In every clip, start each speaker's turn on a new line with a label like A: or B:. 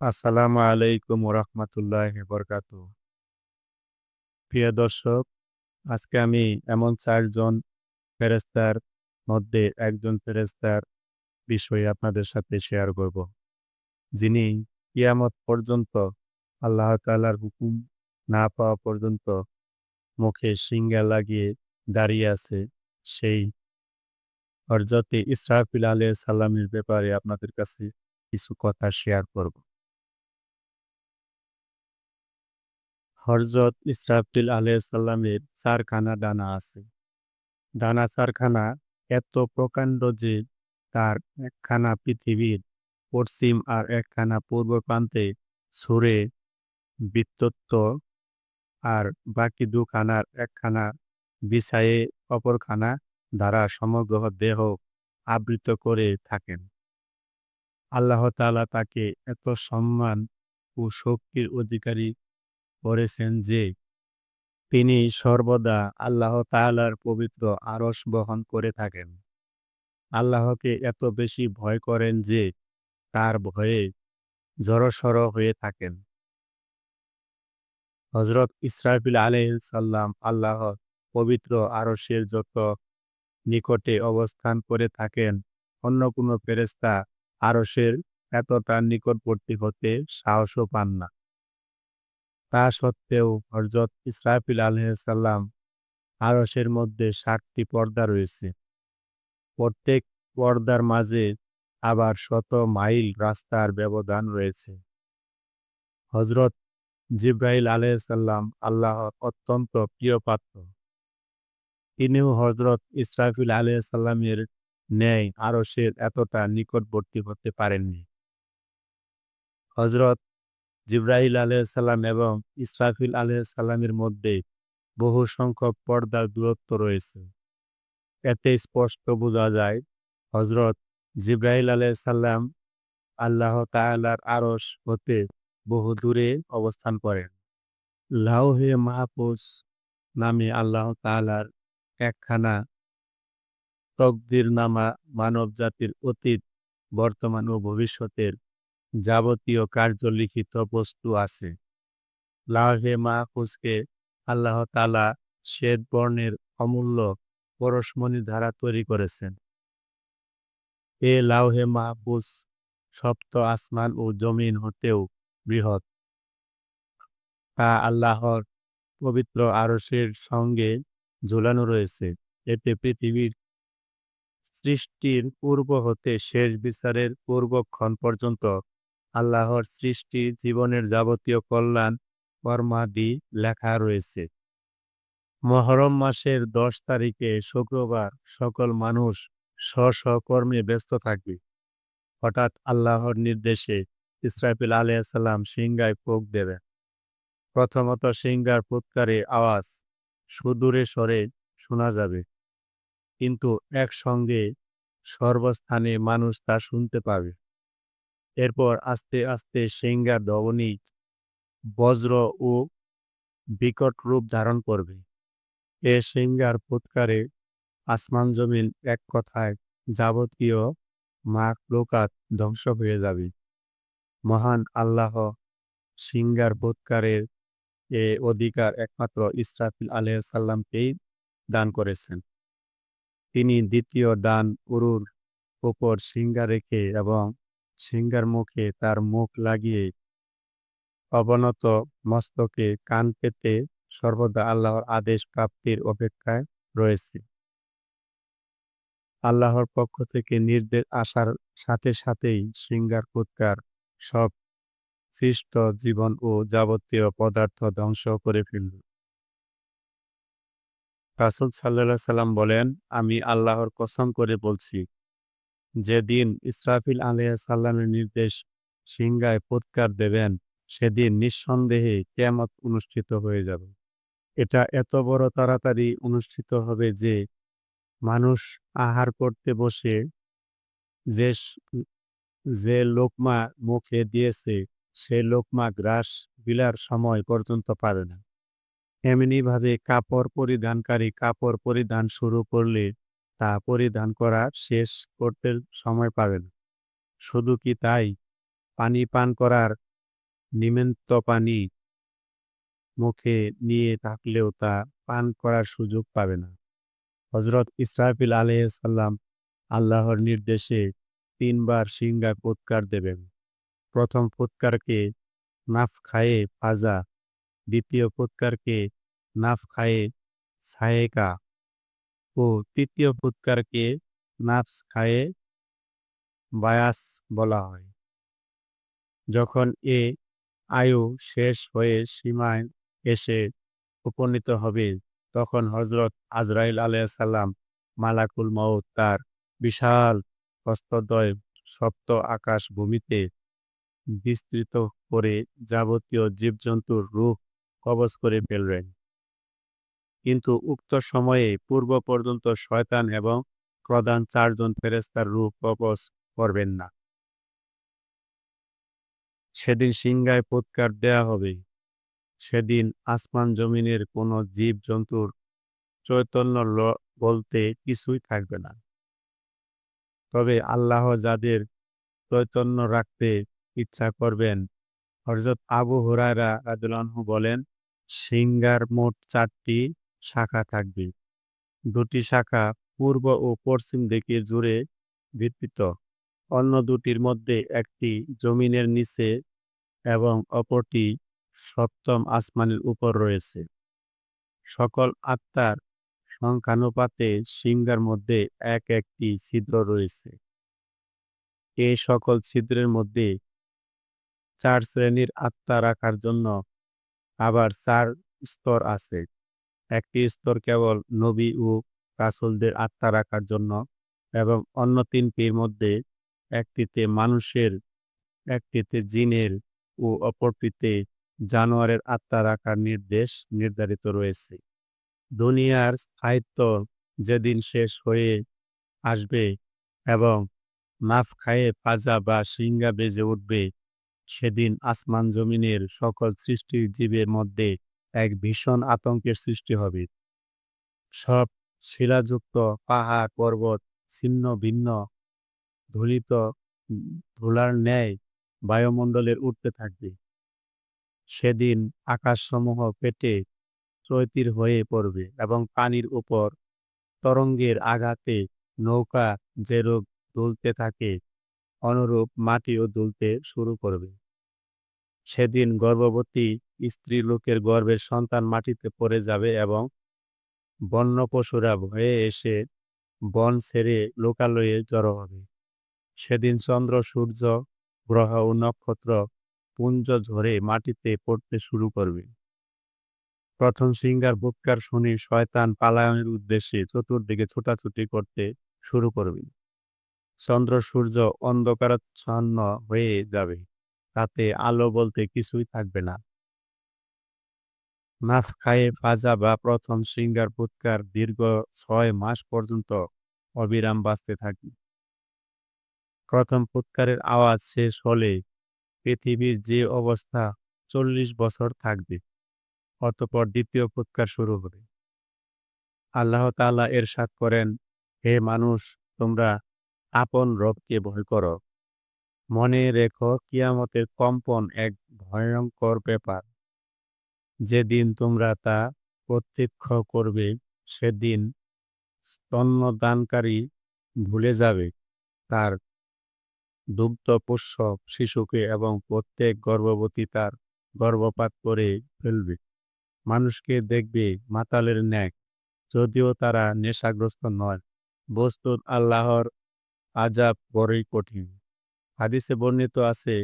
A: আসসালামু আলাইকুম রহমতুল্লাহ বরকাত প্রিয় দর্শক, আজকে আমি এমন চারজন ফেরেস্তার মধ্যে একজন ফেরেস্তার বিষয়ে আপনাদের সাথে শেয়ার করব, যিনি কিয়ামত পর্যন্ত আল্লাহ তালার হুকুম না পাওয়া পর্যন্ত মুখে সিঙ্গা লাগিয়ে দাঁড়িয়ে আছে, সেই হরজতে ইসরাফিল আলহ সাল্লামের ব্যাপারে আপনাদের কাছে কিছু কথা শেয়ার করব। হরজত ইসরাফিল আলাইসাল্লামের চারখানা ডানা আছে। ডানা চারখানা এত প্রকাণ্ড যে তার একখানা পৃথিবীর পশ্চিম আর একখানা পূর্ব প্রান্তে সুরে বৃত্তত্ব আর বাকি দুখানার একখানা বিছায়ে অপরখানা দ্বারা সমগ্র দেহ আবৃত করে থাকেন। আল্লাহ তালা তাকে এত সম্মান ও শক্তির অধিকারী করেছেন যে, তিনি সর্বদা আল্লাহ তালার পবিত্র আরস বহন করে থাকেন। আল্লাহকে এত বেশি ভয় করেন যে, তার ভয়ে জড়সড় হয়ে থাকেন। হজরত ইসরাফিল সাল্লাম আল্লাহ পবিত্র আরসের যত নিকটে অবস্থান করে থাকেন, অন্য কোনো ফেরেস্তা আরসের এতটা নিকটবর্তী হতে সাহসও পান না। তা সত্ত্বেও হরজত ইসরাফিল আলহাম আরসের মধ্যে ষাটটি পর্দা রয়েছে। প্রত্যেক পর্দার মাঝে আবার শত মাইল রাস্তার ব্যবধান রয়েছে। হজরত জিব্রাইল আলহাম আল্লাহর অত্যন্ত প্রিয় পাত্র। তিনিও হজরত ইসরাফিল আলহামের ন্যায় আরসের এতটা নিকটবর্তী হতে পারেননি। হজরত জিব্রাহিল আলহাম এবং ইসরাফিল আলহামের মধ্যে বহু সংখ্যক পর্দার দূরত্ব রয়েছে। এতে স্পষ্ট বোঝা যায় হজরত জিব্রাহিল আলহাম আল্লাহ তালার আরস হতে বহু দূরে অবস্থান করেন। লাউহে মাহফুজ নামে আল্লাহ তালার একখানা তকদির নামা মানব জাতির অতীত, বর্তমান ও ভবিষ্যতের যাবতীয় কার্যলিখিত বস্তু আছে। লাহে মাহফুজকে আল্লাহ তালা শ্বেত বর্ণের অমূল্য পরশমণি ধারা তৈরি করেছেন। এ লাউহে মাহফুজ সপ্ত আসমান ও জমিন হতেও বৃহৎ। তা আল্লাহর পবিত্র আরসের সঙ্গে ঝুলানো রয়েছে। এতে পৃথিবীর সৃষ্টির পূর্ব হতে শেষ বিচারের পূর্বক্ষণ পর্যন্ত আল্লাহর সৃষ্টি জীবনের যাবতীয় কল্যাণ কর্মাদি লেখা রয়েছে। মহরম মাসের দশ তারিখে শুক্রবার সকল মানুষ স্ব কর্মে ব্যস্ত থাকবে। হঠাৎ আল্লাহর নির্দেশে ইসরাফিল আলিয়াল্লাম সিংগায় পোক দেবেন প্রথমত সিংগার ফুৎকারে আওয়াজ সুদূরে স্বরে শোনা যাবে। কিন্তু একসঙ্গে সর্বস্থানে মানুষ তা শুনতে পাবে। এরপর আস্তে আস্তে সিংহার দবনী বজ্র ও বিকট রূপ ধারণ করবে। এ সিংহার ফুৎকারে আসমান জমিন এক কথায় যাবতীয় মাক লোকাত ধ্বংস হয়ে যাবে। মহান আল্লাহ সিংহার ফুৎকারের এ অধিকার একমাত্র ইসরাফিল আলহামকেই দান করেছেন। তিনি দ্বিতীয় দান উরুর ওপর সিংহা রেখে এবং সিংহার মুখে তার মুখ লাগিয়ে অবনত মস্তকে কান পেতে সর্বদা আল্লাহর আদেশ প্রাপ্তির অপেক্ষায় রয়েছে। আল্লাহর পক্ষ থেকে নির্দেশ আসার সাথে সাথেই সিংহার ফুৎকার সব সৃষ্ট জীবন ও যাবতীয় পদার্থ ধ্বংস করে ফেলল রাসুল সাল্লাহ সাল্লাম বলেন, আমি আল্লাহর কসম করে বলছি যেদিন ইসরাফিল আলিয়া সাল্লামের নির্দেশ সিংহায় ফুৎকার দেবেন, সেদিন নিঃসন্দেহে কেমত অনুষ্ঠিত হয়ে যাবে। এটা এত বড় তাড়াতাড়ি অনুষ্ঠিত হবে যে মানুষ আহার করতে বসে যে যে লোকমা মুখে দিয়েছে, সে লোকমা গ্রাস বিলার সময় পর্যন্ত পাবে না। এমনিভাবে কাপড় পরিধানকারী কাপড় পরিধান শুরু করলে তা পরিধান করা শেষ করতে সময় পাবে না। শুধু কি তাই? পানি পান করার নিমেন্ত পানি মুখে নিয়ে থাকলেও তা পান করার সুযোগ পাবে না। হজরত ইসরাফিল আলাইসাল্লাম আল্লাহর নির্দেশে তিনবার সিঙ্গা ফুৎকার দেবেন। প্রথম ফুৎকারকে নাফ খায়ে ফাজা, দ্বিতীয় ফুৎকারকে নাফ খায়ে সায়েকা ও তৃতীয় ফুৎকারকে নাফস খায়ে বায়াস বলা হয়। যখন এ আয়ু শেষ হয়ে সীমায় এসে উপনীত হবে, তখন হজরত আজরাইল আলাইসাল্লাম মালাকুল মউত তার বিশাল হস্তদ্বয় সপ্ত আকাশ ভূমিতে বিস্তৃত করে যাবতীয় জীবজন্তুর রূপ কবজ করে ফেলবেন কিন্তু উক্ত সময়ে পূর্ব পর্যন্ত শয়তান এবং প্রধান চারজন ফেরেস্তার রূপ কবজ করবেন না। সেদিন সিংহায় ফুৎকার দেয়া হবে। সেদিন আসমান জমিনের কোনো জীব জন্তুর চৈতন্য বলতে কিছুই থাকবে না। তবে আল্লাহ যাদের চৈতন্য রাখতে ইচ্ছা করবেন হরজত আবু হুরায়রা রাজু বলেন সিঙ্গার মোট চারটি শাখা থাকবে। দুটি শাখা পূর্ব ও পশ্চিম দিকে জুড়ে বিস্তৃত। অন্য দুটির মধ্যে একটি জমিনের নিচে এবং অপরটি সপ্তম আসমানের উপর রয়েছে। সকল আত্মার সংখ্যানুপাতে সিংহার মধ্যে এক একটি ছিদ্র রয়েছে। এই সকল ছিদ্রের মধ্যে চার শ্রেণির আত্মা রাখার জন্য আবার চার স্তর আছে। একটি স্তর কেবল নবী ও রাসুলদের আত্মা রাখার জন্য এবং অন্য তিনটির মধ্যে একটিতে মানুষের, একটিতে জিনের ও অপরটিতে জানোয়ারের আত্মা রাখার নির্দেশ নির্ধারিত রয়েছে। দুনিয়ার স্থায়িত্ব যেদিন শেষ হয়ে আসবে এবং মাফ খায়ে পাজা বা সিঙ্গা বেজে উঠবে, সেদিন আসমান জমিনের সকল সৃষ্টির জীবের মধ্যে এক ভীষণ আতঙ্কের সৃষ্টি হবে। সব শিলাযুক্ত পাহাড়, পর্বত, ছিন্ন ভিন্ন, ধুলিত ধুলার ন্যায় বায়ুমণ্ডলের উঠতে থাকবে। সেদিন আকাশসমূহ পেটে চৈতির হয়ে পড়বে এবং পানির উপর তরঙ্গের আঘাতে নৌকা যেরূপ দুলতে থাকে, অনুরূপ মাটিও দুলতে শুরু করবে। সেদিন গর্ভবতী স্ত্রী লোকের গর্ভের সন্তান মাটিতে পড়ে যাবে এবং বন্য পশুরা ভয়ে এসে বন ছেড়ে লোকালয়ে জড়ো হবে। সেদিন চন্দ্র, সূর্য, গ্রহ ও নক্ষত্র পুঞ্জ ঝরে মাটিতে পড়তে শুরু করবে। প্রথম সিঙ্গার বুৎকার শুনি শয়তান পালায়নের উদ্দেশ্যে চতুর্দিকে ছোটাছুটি করতে শুরু করবে। চন্দ্র, সূর্য অন্ধকারাচ্ছন্ন হয়ে যাবে। তাতে আলো বলতে কিছুই থাকবে না। নাফ খায়ে ফাজা বা প্রথম সিঙ্গার ফুৎকার দীর্ঘ ছয় মাস পর্যন্ত অবিরাম বাঁচতে থাকি। প্রথম ফুৎকারের আওয়াজ শেষ হলে পৃথিবীর যে অবস্থা চল্লিশ বছর থাকবে, অতপর দ্বিতীয় ফুৎকার শুরু হবে। আল্লাহ তাআলা এরশাদ করেন, হে মানুষ, তোমরা আপন রবকে ভয় করো। মনে রেখো, কিয়ামতের কম্পন এক ভয়ঙ্কর ব্যাপার। যেদিন তোমরা তা প্রত্যক্ষ করবে, সেদিন স্তন্যদানকারী ভুলে যাবে। তার দুগ্ধপোষ্য শিশুকে এবং প্রত্যেক গর্ভবতী তার গর্ভপাত করে ফেলবে। মানুষকে দেখবে মাতালের ন্যাক যদিও তারা নেশাগ্রস্ত নয়। বস্তুত আল্লাহর আজাব বড়ই কঠিন। হাদিসে বর্ণিত আছে,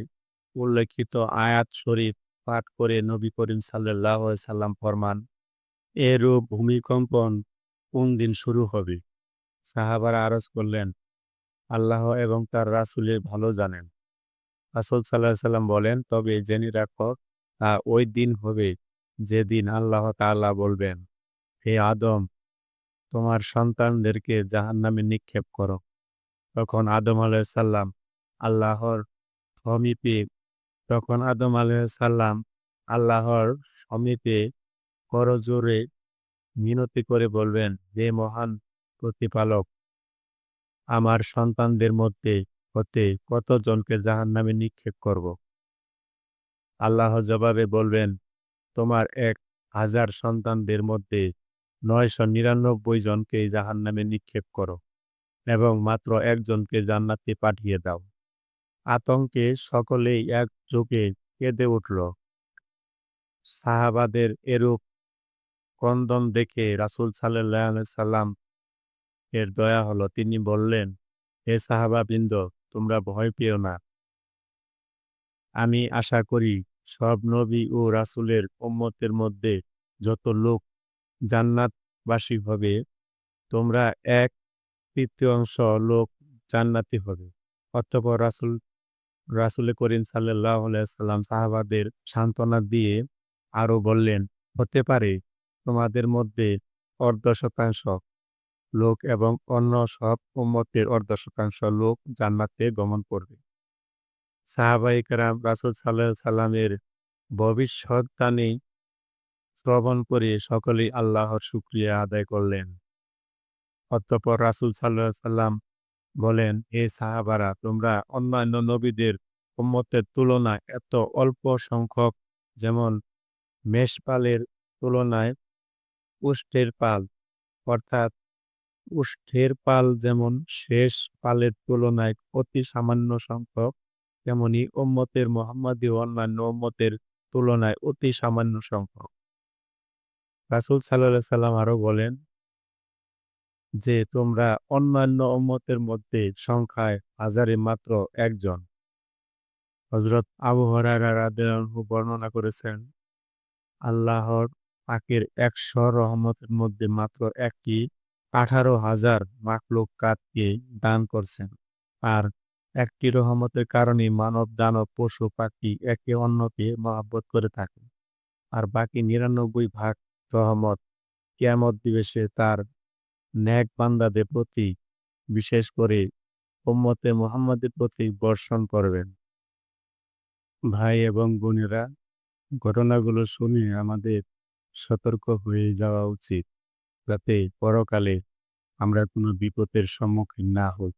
A: উল্লেখিত আয়াত শরীফ পাঠ করে নবী করিম সাল্লাহ সাল্লাম ফরমান, এরূপ ভূমিকম্পন কোন দিন শুরু হবে? সাহাবারা আরজ করলেন, আল্লাহ এবং তার রাসুলের ভালো জানেন। রাসুল সাল্লাহ সাল্লাম বলেন, তবে জেনে রাখো তা ওই দিন হবে যেদিন আল্লাহ তাল্লাহ বলবেন, হে আদম, তোমার সন্তানদেরকে জাহান্নামে নিক্ষেপ করো। তখন আদম আলাইসাল্লাম আল্লাহর সমীপে তখন আদম আলাইসাল্লাম আল্লাহর সমীপে করজোরে মিনতি করে বলবেন, হে মহান প্রতিপালক, আমার সন্তানদের মধ্যে হতে কতজনকে জাহান নামে নিক্ষেপ করব? আল্লাহ জবাবে বলবেন, তোমার এক হাজার সন্তানদের মধ্যে নয়শো নিরানব্বই জনকে জাহান্নামে নিক্ষেপ করো এবং মাত্র একজনকে জান্নাতে পাঠিয়ে দাও। আতঙ্কে সকলেই এক চোখে কেঁদে উঠল। সাহাবাদের এরূপ ক্রন্দন দেখে রাসূল সাল্লাল্লাহু সাল্লাম এর দয়া হলো। তিনি বললেন, হে সাহাবাবৃন্দ, তোমরা ভয় পেও না। আমি আশা করি সব নবী ও রাসূলের উম্মতের মধ্যে যত লোক জান্নাতবাসী হবে, তোমরা এক তৃতীয়াংশ লোক জান্নাতি হবে। অতঃপর রাসূল রাসূলে করিম আলাইহি সাল্লাম সাহাবাদের সান্ত্বনা দিয়ে আরও বললেন, হতে পারে তোমাদের মধ্যে অর্ধ শতাংশ লোক এবং অন্য সব উম্মতের অর্ধ শতাংশ লোক জান্নাতে গমন করবে। সাহাবাই কেরাম রাসুল সাল্লাহ সাল্লামের ভবিষ্যৎবাণী শ্রবণ করে সকলেই আল্লাহর শুক্রিয়া আদায় করলেন। অতঃপর রাসুল সাল্লাহ সাল্লাম বলেন হে সাহাবারা, তোমরা অন্যান্য নবীদের উম্মতের তুলনায় এত অল্প সংখ্যক, যেমন মেষপালের তুলনায় উষ্টের পাল। অর্থাৎ উষ্ঠের পাল যেমন শেষ পালের তুলনায় অতি সামান্য সংখ্যক, তেমনি উম্মতের মোহাম্মদী অন্যান্য উম্মতের তুলনায় অতি সামান্য সংখ্যক। রাসুল সাল্লাহ সাল্লাম আরও বলেন যে তোমরা অন্যান্য উম্মতের মধ্যে সংখ্যায় হাজারে মাত্র একজন। হজরত আবু বর্ণনা করেছেন, আল্লাহর পাকের একশো রহমতের মধ্যে মাত্র একটি আঠারো হাজার মাকলুক কাতকে দান করছেন। আর একটি রহমতের কারণে মানব, দানব, পশু, পাখি একে অন্যকে মহাব্বত করে থাকে। আর বাকি নিরানব্বই ভাগ রহমত কিয়ামত দিবসে তার ন্যাক বান্দাদের প্রতি, বিশেষ করে উম্মতে মোহাম্মদের প্রতি বর্ষণ করবেন। ভাই এবং বোনেরা, ঘটনাগুলো শুনে আমাদের সতর্ক হয়ে যাওয়া উচিত, যাতে পরকালে আমরা কোনো বিপদের সম্মুখীন না হই।